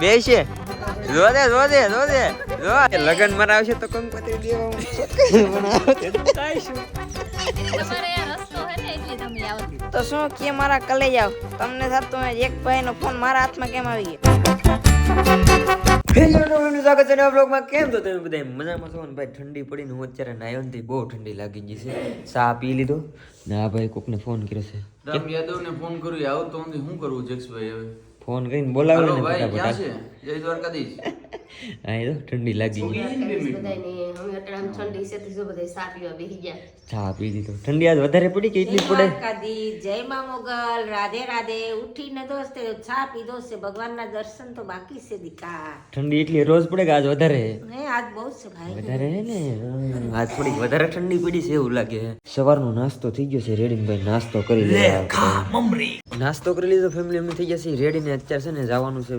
બેસે. જો દે જો દે જો લગન મરાવશે તો કંકોત્રી દેવા તો શું કે મારા કલે જાવ તમને થતું એક ભાઈનો ફોન મારા હાથમાં કેમ આવી ગયો? સ્વાગત છે બ્લોગમાં કેમ તો તમે બધા મજામાં છો ને? ભાઈ ઠંડી પડીને હું અત્યારે નાયો ને બહુ ઠંડી લાગી ગઈ છે. ચા પી લીધો? ને આ ભાઈ કોકને ફોન કર્યો છે. યાદવને ફોન કર્યો આવું તો શું કરવું જક્ષભાઈ હવે? ફોન કરીને બોલાવે ને ભાઈ ક્યાં ફટાફટ છે? જય દ્વારકાધીશ. હા તો ઠંડી લાગી ગઈ. ચા પી દીધો ઠંડી આજ વધારે પડી કે એટલી પડે? જય મા મોગલ રાધે રાધે. ઉઠીને દોસ્તે ચા પીધો છે ભગવાનના દર્શન તો બાકી છે દીકા. ઠંડી એટલી રોજ પડે કે આજ વધારે? હે આજ બહુ છે ભાઈ. વધારે હે ને? આજ થોડી વધારે ઠંડી પડી છે એવું લાગે સવારનો નાસ્તો થઈ ગયો છે રેડીનભાઈ નાસ્તો કરી લીધો નાસ્તો કરી લીધો ફેમિલી અમે થઈ ગયા છે રેડી ને અત્યારે છે ને જવાનું છે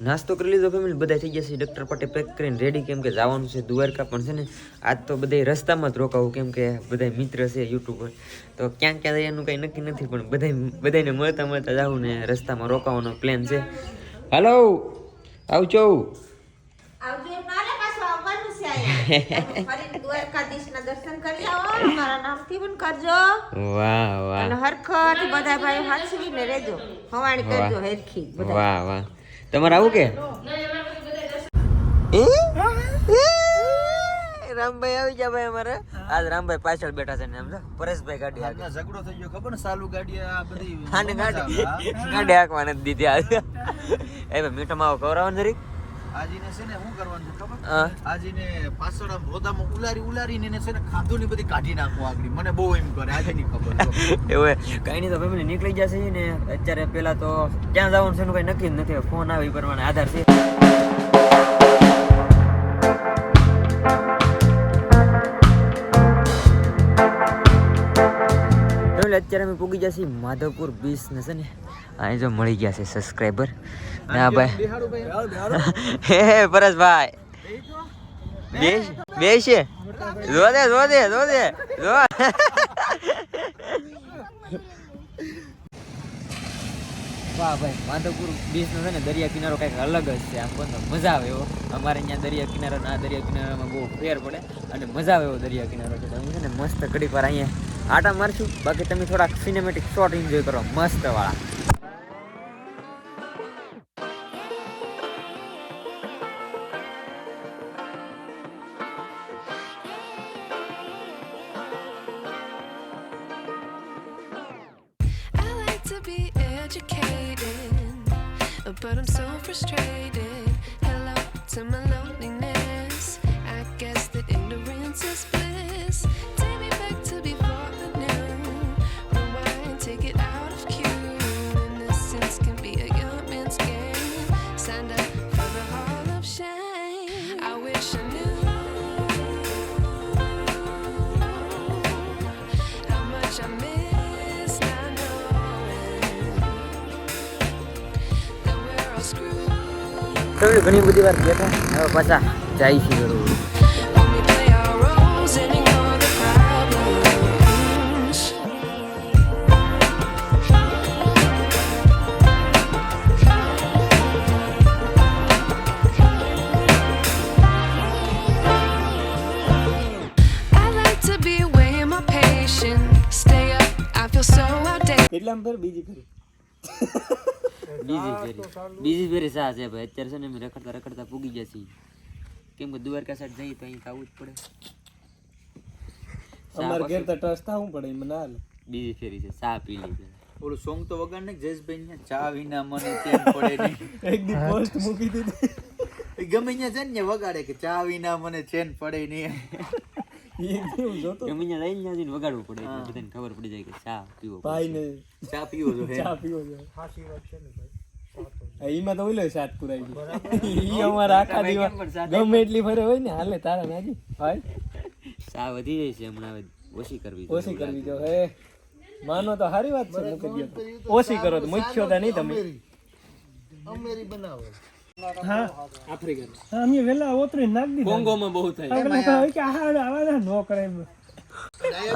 નાસ્તો કરી લીધો ફેમિલી બધા થઈ ગયા છે ડૉક્ટર પટે પેક કરીને રેડી કેમ કે જવાનું છે દ્વારકા પણ છે ને આજ તો બધા રસ્તામાં જ રોકાવું કેમ કે બધા મિત્ર છે યુટ્યુબર. તો ક્યાં ક્યાં જવાનું એનું કંઈ નક્કી નથી પણ બધા બધાને મળતા મળતા જવું ને રસ્તામાં રોકાવાનો પ્લાન છે. હલો આવજો. આવજો દર્શન કરી આવો મારા નામથી પણ કરજો. વાહ વાહ. અને હરખત બધા ભાઈ હાચવીને રહેજો. હવાણી કરજો હેરખી બધા. વાહ વાહ. તમારે આવું કે? રામભાઈ આવી ગયા ભાઈ અમારે. આજ રામભાઈ પાછળ બેઠા છે ને સમજો પરેશભાઈ ગાડી આગળ. ઝઘડો થઈ ગયો ખબર ને? સાલુ ગાડી આ બધી ગાડી. ગાડી હાંકવા નથી દીધી આજે. એ ભાઈ મીઠો માવો ખવડાવવાનો જરીક આજીને છે ને શું કરવાનું છે ખબર. આજીને પાછળ આમ રોદામાં ઉલારી ઉલારીને એને છે ને ખાધું ની બધી કાઢી નાખો આગળ. મને બહુ એમ કરે આજે ની ખબર. એવું કઈ નહીં તો ફેમિલી નીકળી જશે ને. અત્યારે પેલા તો ક્યાં જવાનું છે એનું કઈ નક્કી જ નથી. ફોન આવે એ પ્રમાણે આધાર છે. એટલે અત્યારે અમે પૂગી જશે માધવપુર બીચ ને છે ને અહીં જો મળી ગયા છે સબસ્ક્રાઈબર ના ભાઈ. હે હે પરેશભાઈ બેસ બેસે. જો દે જો દે જો દે જો વાહ ભાઈ, માધવપુર બીચ છે ને દરિયા કિનારો કંઈક અલગ જ છે. આમ તો મજા આવે એવો. અમારે અહીંયા દરિયા કિનારો આ દરિયા કિનારામાં બહુ ફેર પડે અને મજા આવે એવો દરિયા કિનારો છે. તમે છે ને મસ્ત ઘડીક વાર અહીંયા આટા મારશું. બાકી તમે થોડાક સિનેમેટિક શોટ એન્જોય કરો. મસ્ત વાળા. To be educated, but I'm so frustrated. Hello to my loneliness. That we're all screwed family ઘણી બધી વાર ગયા હતા હવે પાછા જાય છે જરૂર when we play our બીજી ફેરી બીજી ફેરી સા છે ભાઈ. અત્યારે છે ને અમે રખડતા રખડતા પૂગી ગયા છીએ. કેમ કે દ્વારકા સાઈડ જઈએ તો અહીં ખાવું જ પડે. અમાર ઘેર તો ટસ થવું પડે મને હાલ બીજી ફેરી છે સા પી લીધી. ઓલું સોંગ તો વગર ને જયેશભાઈ ને ચા વિના મને ચેન પડે નહીં એક દી પોસ્ટ મૂકી દીધી. ગમે ત્યાં છે ને વગાડે કે ચા વિના મને ચેન પડે નહીં વગાડવું પડે. બધાને ખબર પડી જાય કે ચા પીવો ભાઈ ચા પીવો છો હે એમાં તો ઓલો સાત પુરાઈ ગયો. ઈ અમાર આખા દિવસ ગમે એટલી ફરે હોય ને હાલે તારા નાજી હોય સા વધી જાય છે હમણાં ઓછી કરવી ઓછી કરવી જો હે. માનો તો સારી વાત છે મૂકી દો. ઓછી કરો તો મુખ્ય તો નહીં તમે. હા. આફ્રિકન. હા અમે વેલા ઓતરી નાખ દીધા. કોંગોમાં બહુ થાય. આગળ કે આ આવા ન કરે.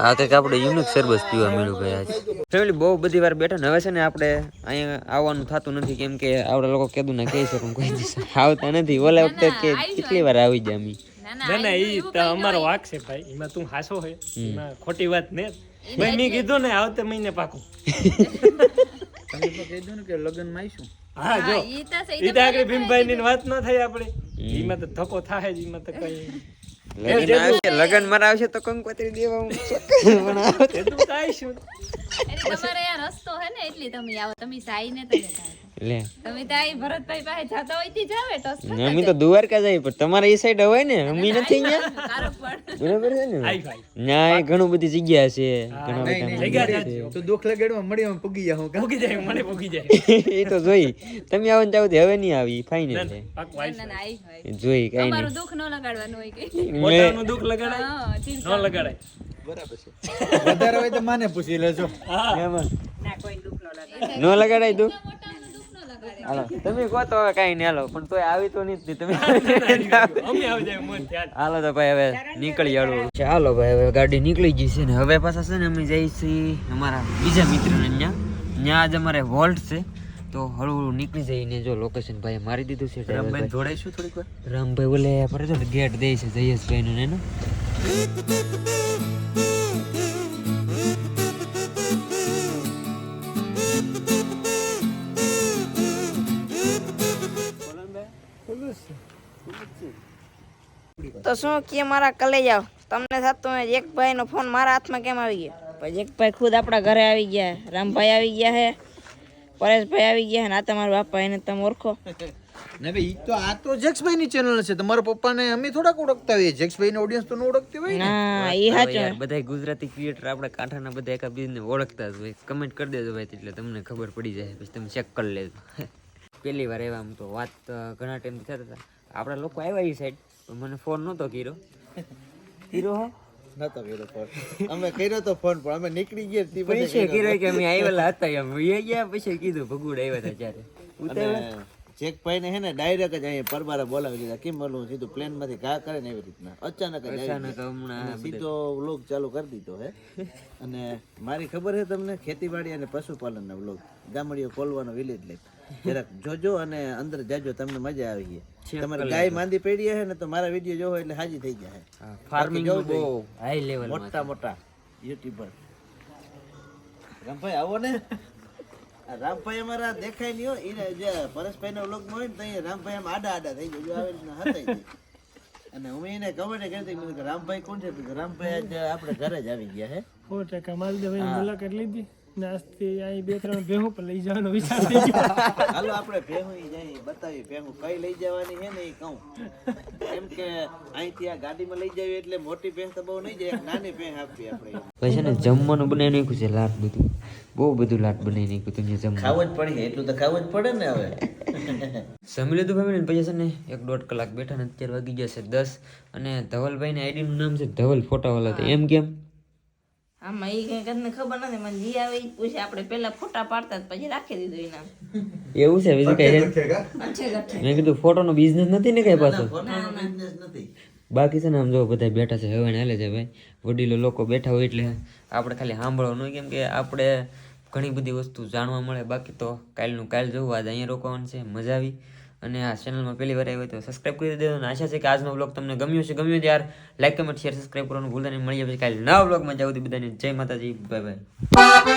આ કંઈક આપણે યુનિક સરબત પીવા મળ્યું ભાઈ આજે. ફેમિલી બહુ બધી વાર બેઠા ને હવે છે ને આપણે અહીંયા આવવાનું થતું નથી કેમ કે આપણે લોકો કીધું ના કહી શકું કોઈ દિવસ આવતા નથી. ઓલા વખતે કે કેટલી વાર આવી જાય અમે. ના ના એ તો અમારો વાક છે ભાઈ. એમાં તું હાસો હોય એમાં ખોટી વાત ને. ભાઈ મેં કીધું ને આવતે મહિને પાકું. તમે તો કહી ને કે લગ્નમાં આવીશું. હા જો. ઈ તો આગળ ભીમભાઈ ની વાત ન થાય આપણે એમાં તો ધક્કો થાય જ એમાં તો કઈ લગન આવશે લગન મારા આવશે તો કંકોત્રી દેવા હું પણ આવે એ તો કાંઈ તમારે યાર રસ્તો હે ને એટલી તમે આવો તમે સાઈ ને તમે. લે. તમે તો આઈ ભરતભાઈ પાસે જાતા હોયથી જાવે ટસ અમે તો દ્વારકા જાય પણ તમારે એ સાઈડ હોય ને અમે નથી અહીંયા. બરાબર છે ને? ના ઘણું બધી જગ્યા છે ઘણા બધા જગ્યા તો દુઃખ લગાડવા મળી અમે પગી જાઉં પગી જાય મને પગી જાય. એ તો જોઈ. તમે આવો ને જાવ હવે નહીં આવી ફાઇનલ છે. ના. ના ના જોઈ કઈ નહીં. દુઃખ ન લગાડવાનું હોય કે મોટાનું દુઃખ લગાડાય? હા ન લગાડાય. બરાબર છે. વધારે હોય તો માને પૂછી લેજો. હા. એમાં ન લગાડાય. તું? હાલો તમે કહો તો કઈ નહીં હાલો પણ તોય આવી તો નહીં તમે અમે આવી જાય મોજ ત્યાં હાલો તો ભાઈ હવે નીકળી આડું ચાલો ભાઈ હવે ગાડી નીકળી ગઈ છે ને હવે પાછા છે ને અમે જઈએ છીએ અમારા બીજા મિત્રને ત્યાં ત્યાં આજ અમારે વોલ્ટ છે તો હળવું હળવું નીકળી જઈને જો લોકેશન ભાઈ મારી દીધું છે રામભાઈ જોડાઈશું થોડીક વાર? રામભાઈ બોલે આપણે જો ગેટ દે છે જયેશભાઈ નું એનું તો શું કે મારા કલે જાવ તમને થતું હોય એક ભાઈ નો ફોન મારા હાથમાં કેમ આવી ગયો? પછી એક ભાઈ ખુદ આપણા ઘરે આવી ગયા. રામભાઈ આવી ગયા હે. પરેશભાઈ આવી ગયા ના ને તમારા બાપા એને તમે ઓળખો. ને ભાઈ તો આ તો જેક્સભાઈ ની ચેનલ છે. તમારા પપ્પાને અમે થોડાક ઓળખતા હોઈએ. જેક્સભાઈ ની ઓડિયન્સ તો ન ઓળખતી હોય ના? એ યાર બધા ગુજરાતી ક્રિએટર આપણા કાંઠાના બધા એકા બીજને ઓળખતા જ હોય. કમેન્ટ કરી દેજો ભાઈ એટલે તમને ખબર પડી જાય. પછી તમે ચેક કરી લેજો. પહેલી વાર એવા આમ તો વાત ઘણા ટાઈમ થતા હતા. આપણા લોકો આવ્યા એ સાઈડ મને ફોન નહોતો કર્યો. કર્યો હે? નતો કર્યો ફોન અમે કર્યો તો ફોન પણ અમે નીકળી ગયા તે પછી કર્યો કે અમે આવેલા હતા એમ. એ ગયા પછી કીધું ભગુડ આવ્યા હતા ત્યારે. ને હે ને ડાયરેક્ટ જ અહીંયા પરબારા બોલાવી દીધા. કેમ બોલું? સીધું પ્લેનમાંથી ઘા કરે ને એવી રીતના. અચાનક જ અચાનક હમણાં સીધો વ્લોગ ચાલુ કરી દીધો હે. અને મારી ખબર છે તમને? ખેતીવાડી અને પશુપાલન ના વ્લોગ ગામડીઓ ખોલવાનો વિલેજ લાઈફ જરાક જોજો અને અંદર જાજો તમને મજા આવી છે તમારે ગાય માંદી પડી હે ને તો મારા વીડિયો જોવો એટલે હાજી થઈ જાય ફાર્મિંગ બહુ હાઈ લેવલ મોટા મોટા યુટ્યુબર રામભાઈ આવો ને. રામભાઈ અમારા દેખાય નહીં હોય એ જે પરેશભાઈ ના વ્લોગ હોય ને તો અહીંયા રામભાઈ આમ આડા આડા થઈ ગયો. આવે આવી રીતના હતાઈ અને હું એને કમેન્ટ કરી હતી કે રામભાઈ કોણ છે? રામભાઈ આજે આપણે ઘરે જ આવી ગયા હે. સો ટકા માલદેવની મુલાકાત લીધી. નાસ્તી અહીં બે ત્રણ ભેહું પણ લઈ જવાનો વિચાર થઈ ગયો. હાલો આપણે ભેહું જઈ બતાવી ભેહું કઈ લઈ જવાની છે ને એ કહું. એમ કે અહીંથી આ ગાડીમાં લઈ જવી એટલે મોટી ભેહ તો બહુ નહીં જાય નાની ભેહ આપવી આપણે. પછી છે ને જમવાનું બનાવી નાખ્યું છે લાટ બધું. બહુ બધું લાટ બનાવી નાખ્યું તમે જમવાનું ખાવું જ પડી એટલું તો ખાવું જ પડે ને હવે. જમી લીધું ફેમિલી પછી છે ને એક દોઢ કલાક બેઠા ને અત્યારે વાગી ગયા છે દસ. અને ધવલભાઈ ને આઈડી નું નામ છે ધવલ ફોટાવાળા તો એમ કેમ? આમાં એ કઈ કરીને ખબર નથી મને જી આવે એ પૂછે. આપણે પેલા ફોટા પાડતા જ પછી રાખી દીધું એના. એવું છે બીજું કઈ મેં કીધું ફોટો નો બિઝનેસ નથી ને કઈ પાછો? ફોટાનો બિઝનેસ નથી. બાકી છે ને આમ જો બધા બેઠા છે હવે હાલે છે ભાઈ. વડીલો લોકો બેઠા હોય એટલે આપણે ખાલી સાંભળવાનું હોય. કેમ કે આપણે ઘણી બધી વસ્તુ જાણવા મળે. બાકી તો કાલનું કાલ જોવું આજે અહીંયા રોકવાનું છે. મજા આવી. અને આ ચેનલમાં પહેલી વાર આવ્યો તો સબસ્ક્રાઈબ કરી દેજો. અને આશા છે કે આજનો બ્લોગ તમને ગમ્યો છે ગમ્યો તો યાર લાઈક કમેન્ટ શેર સબસ્ક્રાઈબ કરવાનું ભૂલતા નહીં. મળી જાય પછી કાલે નવા બ્લોગમાં જાવ બધાને જય માતાજી. Bye bye